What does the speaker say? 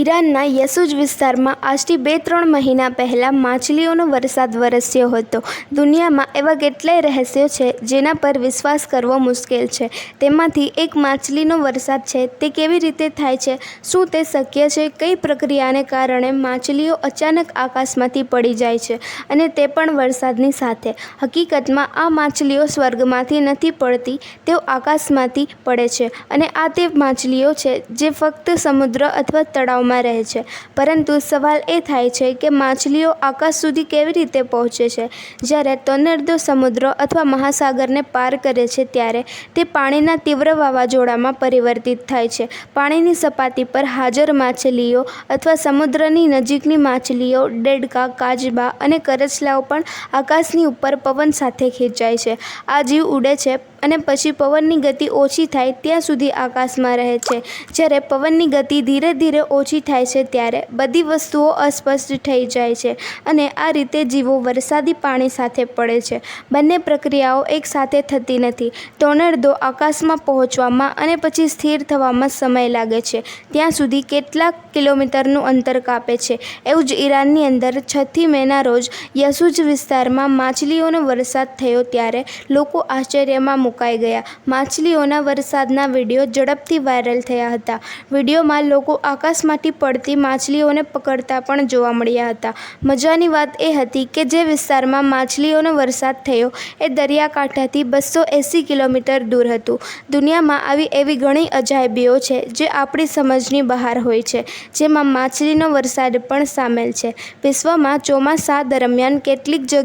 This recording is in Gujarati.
ઈરાનના યસુજ વિસ્તારમાં આજથી બે ત્રણ મહિના પહેલાં માછલીઓનો વરસાદ વરસ્યો હતો. દુનિયામાં એવા કેટલાય રહસ્યો છે જેના પર વિશ્વાસ કરવો મુશ્કેલ છે. તેમાંથી એક માછલીનો વરસાદ છે, તે કેવી રીતે થાય છે, શું તે શક્ય છે, કઈ પ્રક્રિયાને કારણે માછલીઓ અચાનક આકાશમાંથી પડી જાય છે અને તે પણ વરસાદની સાથે. હકીકતમાં, આ માછલીઓ સ્વર્ગમાંથી નથી પડતી, તેઓ આકાશમાંથી પડે છે અને આ તે માછલીઓ છે જે ફક્ત સમુદ્ર અથવા તળાવમાં રહે છે. પરંતુ સવાલ એ થાય છે કે માછલીઓ આકાશ સુધી કેવી રીતે પહોંચે છે? જ્યારે ટોર્નેડો સમુદ્ર અથવા મહાસાગરને પાર કરે છે ત્યારે તે પાણીના તીવ્ર વાવાઝોડામાં પરિવર્તિત થાય છે. પાણીની સપાટી પર હાજર માછલીઓ અથવા સમુદ્રની નજીકની માછલીઓ, ડેડકા કાચબા અને કરચલાઓ પણ આકાશની ઉપર પવન સાથે ખેંચાય છે. આ જીવ ઉડે છે અને પછી પવનની ગતિ ઓછી થાય ત્યાં સુધી આકાશમાં રહે છે. જ્યારે પવનની ગતિ ધીરે ધીરે ઓછી થાય છે ત્યારે બધી વસ્તુઓ અસ્પષ્ટ થઈ જાય છે અને આ રીતે જીવો વરસાદી પાણી સાથે પડે છે. બંને પ્રક્રિયાઓ એકસાથે થતી નથી. ટોર્નેડો આકાશમાં પહોંચવામાં અને પછી સ્થિર થવામાં સમય લાગે છે. ત્યાં સુધી કેટલાક કિલોમીટરનું અંતર કાપે છે. એવું જ ઈરાનની અંદર છથી મેના રોજ યસુજ વિસ્તારમાં માછલીઓનો વરસાદ થયો ત્યારે લોકો આશ્ચર્યમાં મુકાઈ ગયા. માછલીઓના વરસાદના વીડિયો ઝડપથી વાયરલ થયા હતા. વિડીયોમાં લોકો આકાશમાંથી પડતી માછલીઓને પકડતા પણ જોવા મળ્યા હતા. મજાની વાત એ હતી કે જે વિસ્તારમાં માછલીઓનો વરસાદ થયો એ દરિયાકાંઠાથી બસો એંસી કિલોમીટર દૂર હતું. દુનિયામાં આવી એવી ઘણી અજાયબીઓ છે જે આપણી સમજની બહાર હોય છે, જેમાં માછલીનો વરસાદ પણ સામેલ છે. વિશ્વમાં ચોમાસા દરમિયાન કેટલીક જગ્યાએ